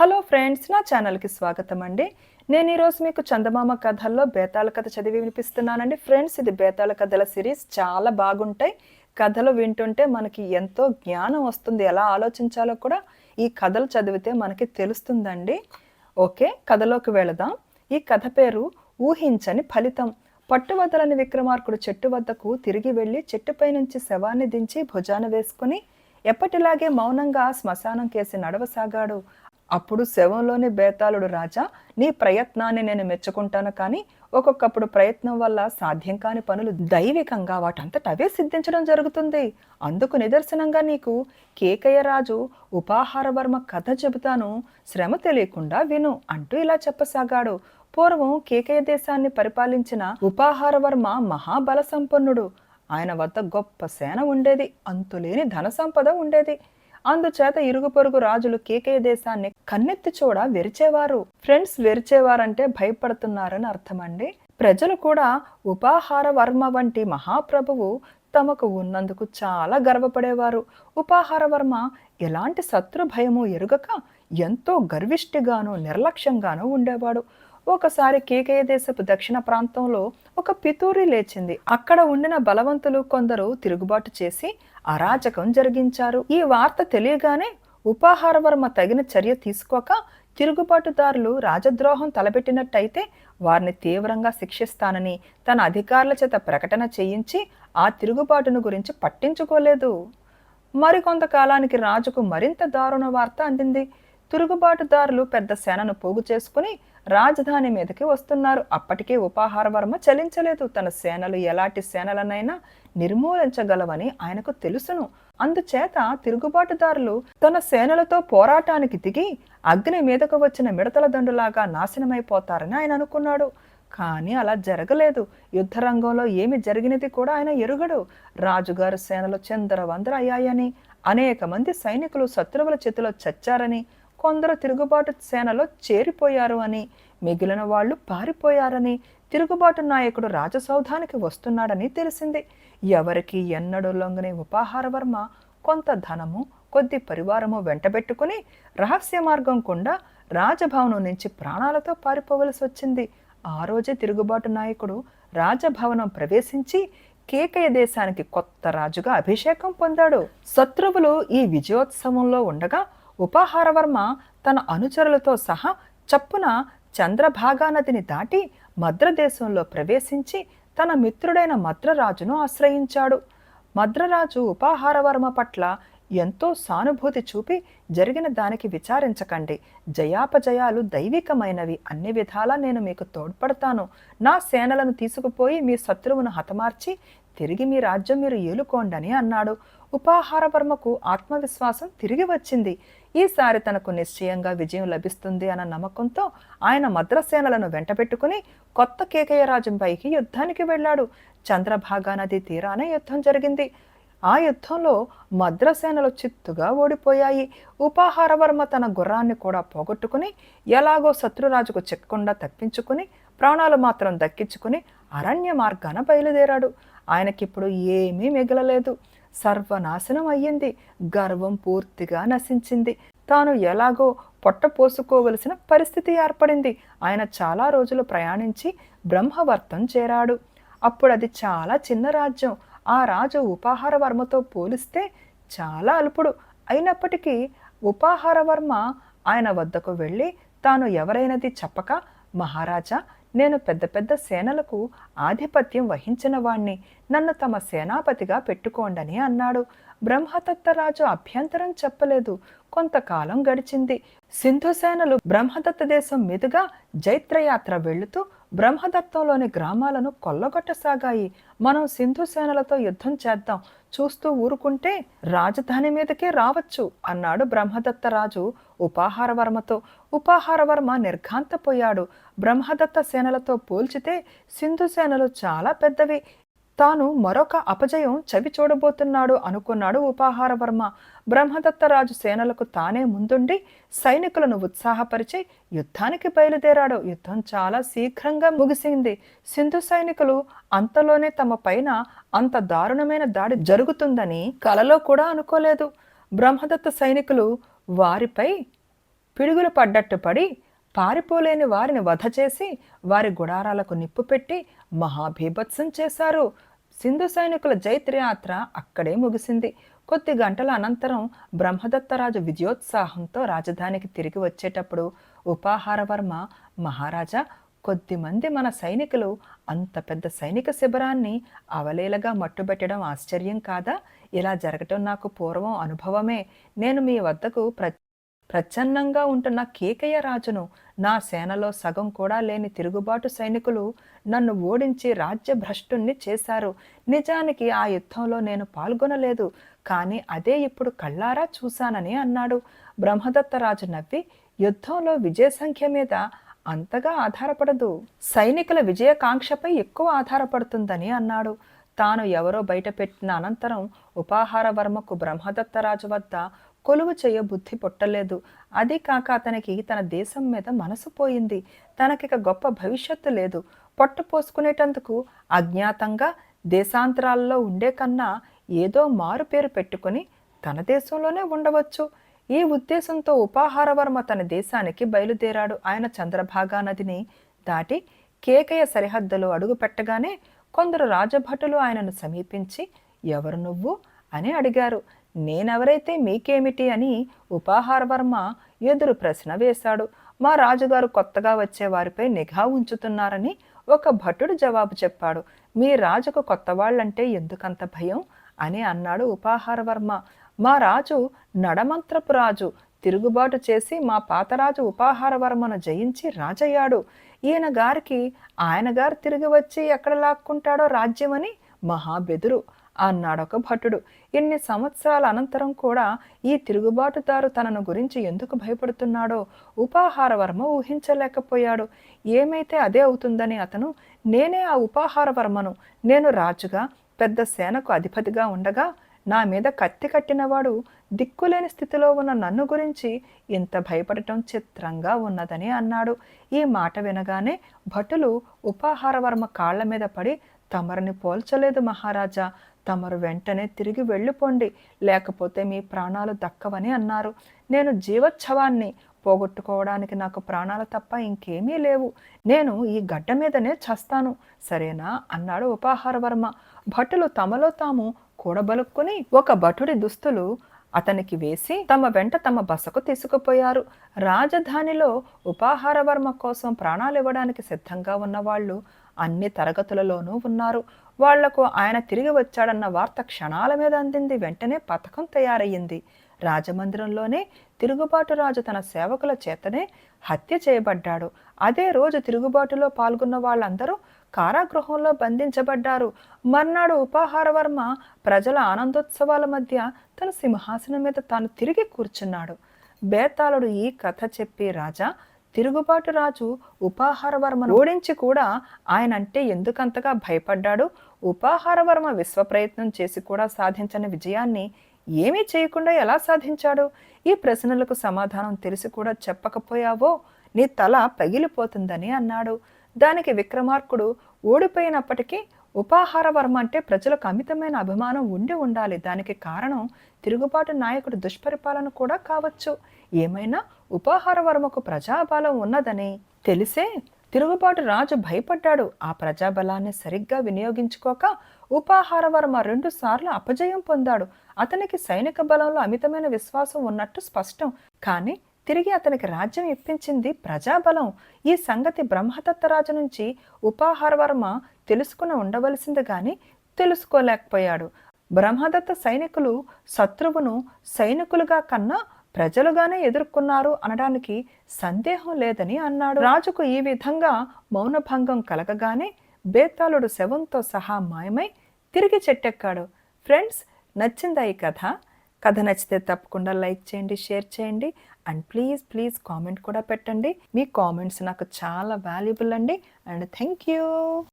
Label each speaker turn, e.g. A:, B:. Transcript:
A: Hello friends నా ఛానల్కి స్వాగతం అండి నేను ఈరోజు మీకు చందమామ కథల్లో బేతాళ కథ చదివి వినిపిస్తున్నానండి. ఫ్రెండ్స్ ఇది బేతాళ కథల సిరీస్. చాలా బాగుంటాయి. కథలు వింటుంటే మనకి ఎంతో జ్ఞానం వస్తుంది. ఎలా ఆలోచించాలో కూడా ఈ కథలు చదివితే మనకి తెలుస్తుందండి. ఓకే కథలోకి వెళదాం. ఈ కథ పేరు ఊహించని ఫలితం. పట్టువదలని విక్రమార్కుడు చెట్టు వద్దకు తిరిగి వెళ్ళి చెట్టుపై నుంచి శవాన్ని దించి భుజాన వేసుకుని ఎప్పటిలాగే మౌనంగా శ్మశానం కేసి నడవసాగాడు. అప్పుడు శవంలోని బేతాళుడు రాజా నీ ప్రయత్నాన్ని నేను మెచ్చుకుంటాను కానీ ఒక్కొక్కప్పుడు ప్రయత్నం వల్ల సాధ్యం కాని పనులు దైవికంగా వాటంతట అవే సిద్ధించడం జరుగుతుంది. అందుకు నిదర్శనంగా నీకు కేకయ్య రాజు ఉపాహారవర్మ కథ చెబుతాను. శ్రమ తెలియకుండా విను అంటూ ఇలా చెప్పసాగాడు. పూర్వం కేకయ్య దేశాన్ని పరిపాలించిన ఉపాహారవర్మ మహాబల సంపన్నుడు ఆయన వద్ద గొప్ప సేన ఉండేది అంతులేని ధన సంపద ఉండేది. అందుచేత ఇరుగు పొరుగు రాజులు కేకయ్య దేశాన్ని కన్నెత్తి చూడ వెరిచేవారు. ఫ్రెండ్స్ వెరిచేవారంటే భయపడుతున్నారని అర్థమండి. ప్రజలు కూడా ఉపాహార వర్మ వంటి మహాప్రభువు తమకు ఉన్నందుకు చాలా గర్వపడేవారు. ఉపాహార వర్మ ఎలాంటి శత్రు భయము ఎరుగక ఎంతో గర్విష్టిగాను నిర్లక్ష్యంగాను ఉండేవాడు. ఒకసారి కేకయ్య దేశపు దక్షిణ ప్రాంతంలో ఒక పితూరి లేచింది. అక్కడ ఉండిన బలవంతులు కొందరు తిరుగుబాటు చేసి అరాచకం జరిగించారు. ఈ వార్త తెలియగానే ఉపాహారవర్మ తగిన చర్య తీసుకోక తిరుగుబాటుదారులు రాజద్రోహం తలపెట్టినట్టయితే వారిని తీవ్రంగా శిక్షిస్తానని తన అధికారుల చేత ప్రకటన చేయించి ఆ తిరుగుబాటును గురించి పట్టించుకోలేదు. మరికొంతకాలానికి రాజుకు మరింత దారుణ వార్త అందింది. తిరుగుబాటుదారులు పెద్ద సేనను పోగు చేసుకుని రాజధాని మీదకి వస్తున్నారు. అప్పటికే ఉపాహారవర్మ చలించలేదు. తన సేనలు ఎలాంటి సేనలనైనా నిర్మూలించగలవని ఆయనకు తెలుసును. అందుచేత తిరుగుబాటుదారులు తన సేనలతో పోరాటానికి దిగి అగ్ని మీదకు వచ్చిన మిడతల దండులాగా నాశనమైపోతారని ఆయన అనుకున్నాడు. కానీ అలా జరగలేదు. యుద్ధరంగంలో ఏమి జరిగినది కూడా ఆయన ఎరుగడు. రాజుగారు సేనలు చందరవందర అయ్యాయని అనేక మంది సైనికులు శత్రువుల చేతిలో చచ్చారని కొందరు తిరుగుబాటు సేనలో చేరిపోయారు అని మిగిలిన వాళ్ళు పారిపోయారని తిరుగుబాటు నాయకుడు రాజసౌధానికి వస్తున్నాడని తెలిసింది. ఎవరికి ఎన్నడూ లొంగని ఉపాహారవర్మ కొంత ధనము కొద్ది పరివారము వెంటబెట్టుకుని రహస్య మార్గం గుండా రాజభవనం నుంచి ప్రాణాలతో పారిపోవలసి వచ్చింది. ఆ రోజే తిరుగుబాటు నాయకుడు రాజభవనం ప్రవేశించి కేకయ దేశానికి కొత్త రాజుగా అభిషేకం పొందాడు. శత్రువులు ఈ విజయోత్సవంలో ఉండగా ఉపాహారవర్మ తన అనుచరులతో సహా చప్పున చంద్రభాగా నదిని దాటి మద్రదేశంలో ప్రవేశించి తన మిత్రుడైన మద్రరాజును ఆశ్రయించాడు. మద్రరాజు ఉపాహారవర్మ పట్ల ఎంతో సానుభూతి చూపి జరిగిన దానికి విచారించకండి. జయాపజయాలు దైవికమైనవి. అన్ని విధాలా నేను మీకు తోడ్పడతాను. నా సేనలను తీసుకుపోయి మీ శత్రువును హతమార్చి తిరిగి మీ రాజ్యం మీరు ఏలుకోండని అన్నాడు. ఉపాహారవర్మకు ఆత్మవిశ్వాసం తిరిగి వచ్చింది. ఈసారి తనకు నిశ్చయంగా విజయం లభిస్తుంది అన్న నమ్మకంతో ఆయన మద్రసేనలను వెంటబెట్టుకుని కొత్త కేకయ్య రాజంపైకి యుద్ధానికి వెళ్ళాడు. చంద్రభాగా నది తీరానే యుద్ధం జరిగింది. ఆ యుద్ధంలో మద్రసేనలు చిత్తుగా ఓడిపోయాయి. ఉపాహారవర్మ తన గుర్రాన్ని కూడా పోగొట్టుకుని ఎలాగో శత్రురాజుకు చిక్కకుండా తప్పించుకుని ప్రాణాలు మాత్రం దక్కించుకుని అరణ్య మార్గాన బయలుదేరాడు. ఆయనకిప్పుడు ఏమీ మిగలలేదు. సర్వనాశనం అయ్యింది. గర్వం పూర్తిగా నశించింది. తాను ఎలాగో పొట్ట పోసుకోవలసిన పరిస్థితి ఏర్పడింది. ఆయన చాలా రోజులు ప్రయాణించి బ్రహ్మవర్తం చేరాడు. అప్పుడు అది చాలా చిన్న రాజ్యం. ఆ రాజు ఉపాహారవర్మతో పోలిస్తే చాలా అల్పుడు. అయినప్పటికీ ఉపాహారవర్మ ఆయన వద్దకు వెళ్ళి తాను ఎవరైనది చెప్పక మహారాజా నేను పెద్ద పెద్ద సేనలకు ఆధిపత్యం వహించిన వాణ్ణి. నన్ను తమ సేనాపతిగా పెట్టుకోండని అన్నాడు. బ్రహ్మదత్తరాజు అభ్యంతరం చెప్పలేదు. కొంతకాలం గడిచింది. సింధు సేనలు బ్రహ్మదత్త దేశం మీదుగా జైత్రయాత్ర వెళుతూ బ్రహ్మదత్తంలోని గ్రామాలను కొల్లగొట్టసాగాయి. మనం సింధు సేనలతో యుద్ధం చేద్దాం. చూస్తూ ఊరుకుంటే రాజధాని మీదకే రావచ్చు అన్నాడు బ్రహ్మదత్త రాజు ఉపాహారవర్మతో. ఉపాహారవర్మ నిర్ఘాంతపోయాడు. బ్రహ్మదత్త సేనలతో పోల్చితే సింధు సేనలు చాలా పెద్దవి. తాను మరొక అపజయం చవి చూడబోతున్నాడు అనుకున్నాడు ఉపాహారవర్మ. బ్రహ్మదత్తరాజు సేనలకు తానే ముందుండి సైనికులను ఉత్సాహపరిచి యుద్ధానికి బయలుదేరాడు. యుద్ధం చాలా శీఘ్రంగా ముగిసింది. సింధు సైనికులు అంతలోనే తమ పైన అంత దారుణమైన దాడి జరుగుతుందని కలలో కూడా అనుకోలేదు. బ్రహ్మదత్త సైనికులు వారిపై పిడుగులు పడ్డట్టు పడి పారిపోలేని వారిని వధ చేసి వారి గుడారాలకు నిప్పు పెట్టి మహాభీభత్సం చేశారు. సింధు సైనికుల జైత్రయాత్ర అక్కడే ముగిసింది. కొద్ది గంటల అనంతరం బ్రహ్మదత్తరాజు విజయోత్సాహంతో రాజధానికి తిరిగి వచ్చేటప్పుడు ఉపాహారవర్మ మహారాజా కొద్దిమంది మన సైనికులు అంత పెద్ద సైనిక శిబిరాన్ని అవలేలగా మట్టుబెట్టడం ఆశ్చర్యం కాదా? ఇలా జరగటం నాకు పూర్వం అనుభవమే. నేను మీ వద్దకు ప్ర ప్రచ్ఛన్నంగా ఉంటున్న కేకయ్య రాజును నా సేనలో సగం కూడా లేని తిరుగుబాటు సైనికులు నన్ను ఓడించి రాజ్యభ్రష్టుణ్ణి చేశారు. నిజానికి ఆ యుద్ధంలో నేను పాల్గొనలేదు. కానీ అదే ఇప్పుడు కళ్ళారా చూశానని అన్నాడు. బ్రహ్మదత్తరాజు నవ్వి యుద్ధంలో విజయ సంఖ్య మీద అంతగా ఆధారపడదు. సైనికుల విజయకాంక్షపై ఎక్కువ ఆధారపడుతుందని అన్నాడు. తాను ఎవరో బయటపెట్టిన అనంతరం ఉపాహారవర్మకు బ్రహ్మదత్తరాజు వద్ద కొలువు చేయ బుద్ధి పుట్టలేదు. అది కాక అతనికి తన దేశం మీద మనసు పోయింది. తనకిక గొప్ప భవిష్యత్తు లేదు. పొట్ట పోసుకునేటందుకు అజ్ఞాతంగా దేశాంతరాల్లో ఉండే కన్నా ఏదో మారు పేరు పెట్టుకుని తన దేశంలోనే ఉండవచ్చు. ఈ ఉద్దేశంతో ఉపాహారవర్మ తన దేశానికి బయలుదేరాడు. ఆయన చంద్రభాగా నదిని దాటి కేకయ సరిహద్దులో అడుగుపెట్టగానే కొందరు రాజభటులు ఆయనను సమీపించి ఎవరు నువ్వు? అని అడిగారు. నేనెవరైతే మీకేమిటి అని ఉపాహారవర్మ ఎదురు ప్రశ్న వేశాడు. మా రాజుగారు కొత్తగా వచ్చే వారిపై నిఘా ఉంచుతున్నారని ఒక భటుడు జవాబు చెప్పాడు. మీ రాజుకు కొత్త వాళ్ళంటే ఎందుకంత భయం? అని అన్నాడు ఉపాహారవర్మ మా రాజు నడమంత్రపు రాజు. తిరుగుబాటు చేసి మా పాతరాజు ఉపాహారవర్మను జయించి రాజయ్యాడు. ఈయన గారికి ఆయన గారు తిరిగి వచ్చి ఎక్కడ లాక్కుంటాడో రాజ్యమని మహాబెదురు. అన్నాడొక భటుడు. ఇన్ని సంవత్సరాల అనంతరం కూడా ఈ తిరుగుబాటుదారు తనను గురించి ఎందుకు భయపడుతున్నాడో ఉపాహారవర్మ ఊహించలేకపోయాడు. ఏమైతే అదే అవుతుందని అతను నేనే ఆ ఉపాహారవర్మను నేను రాజుగా పెద్ద సేనకు అధిపతిగా ఉండగా నా మీద కత్తి కట్టినవాడు దిక్కులేని స్థితిలో ఉన్న నన్ను గురించి ఇంత భయపడటం చిత్రంగా ఉన్నదని అన్నాడు. ఈ మాట వినగానే భటులు ఉపాహారవర్మ కాళ్ళ మీద పడి తమరిని పోల్చలేదు మహారాజా. తమరు వెంటనే తిరిగి వెళ్ళిపోండి. లేకపోతే మీ ప్రాణాలు దక్కవని అన్నారు. నేను జీవోత్సవాన్ని పోగొట్టుకోవడానికి నాకు ప్రాణాలు తప్ప ఇంకేమీ లేవు. నేను ఈ గడ్డ మీదనే చస్తాను. సరేనా? అన్నాడు ఉపాహారవర్మ. భటులు తమలో తాము కూడబలుక్కుని ఒక భటుడి దుస్తులు అతనికి వేసి తమ వెంట తమ బసకు తీసుకుపోయారు. రాజధానిలో ఉపాహారవర్మ కోసం ప్రాణాలు ఇవ్వడానికి సిద్ధంగా ఉన్నవాళ్ళు అన్ని తరగతులలోనూ ఉన్నారు. వాళ్ళకు ఆయన తిరిగి వచ్చాడన్న వార్త క్షణాల మీద అందింది. వెంటనే పథకం తయారయ్యింది. రాజమందిరంలోనే తిరుగుబాటు రాజు తన సేవకుల చేతనే హత్య చేయబడ్డాడు. అదే రోజు తిరుగుబాటులో పాల్గొన్న వాళ్ళందరూ కారాగృహంలో బంధించబడ్డారు. మర్నాడు ఉపాహారవర్మ ప్రజల ఆనందోత్సవాల మధ్య తన సింహాసనం మీద తాను తిరిగి కూర్చున్నాడు. బేతాళుడు ఈ కథ చెప్పి రాజా తిరుగుబాటు రాజు ఉపాహారవర్మను ఓడించి కూడా ఆయన అంటే ఎందుకంతగా భయపడ్డాడు? ఉపాహారవర్మ విశ్వ ప్రయత్నం చేసి కూడా సాధించని విజయాన్ని ఏమీ చేయకుండా ఎలా సాధించాడు? ఈ ప్రశ్నలకు సమాధానం తెలిసి కూడా చెప్పకపోయావో? నీ తల పగిలిపోతుందని అన్నాడు. దానికి విక్రమార్కుడు ఓడిపోయినప్పటికీ ఉపాహార వర్మ అంటే ప్రజలకు అమితమైన అభిమానం ఉండి ఉండాలి. దానికి కారణం తిరుగుబాటు నాయకుడు దుష్పరిపాలన కూడా కావచ్చు. ఏమైనా ఉపాహార వర్మకు ప్రజాబలం ఉన్నదని తెలిసే తిరుగుబాటు రాజు భయపడ్డాడు. ఆ ప్రజాబలాన్ని సరిగ్గా వినియోగించుకోక ఉపాహారవర్మ రెండు సార్లు అపజయం పొందాడు. అతనికి సైనిక బలంలో అమితమైన విశ్వాసం ఉన్నట్టు స్పష్టం. కానీ తిరిగి అతనికి రాజ్యం ఇప్పించింది ప్రజాబలం. ఈ సంగతి బ్రహ్మదత్తరాజు నుంచి ఉపాహారవర్మ తెలుసుకుని ఉండవలసింది కానీ తెలుసుకోలేకపోయాడు. బ్రహ్మదత్త సైనికులు శత్రువును సైనికులుగా కన్నా ప్రజలుగానే ఎదుర్కొన్నారు అనడానికి సందేహం లేదని అన్నాడు. రాజుకు ఈ విధంగా మౌనభంగం కలగగానే బేతాళుడు శవంతో సహా మాయమై తిరిగి చెట్టెక్కాడు. ఫ్రెండ్స్ నచ్చిందా ఈ కథ? కథ నచ్చితే తప్పకుండా లైక్ చేయండి షేర్ చేయండి. అండ్ ప్లీజ్ ప్లీజ్ కామెంట్ కూడా పెట్టండి. మీ కామెంట్స్ నాకు చాలా వాల్యుబుల్ అండి. And thank you.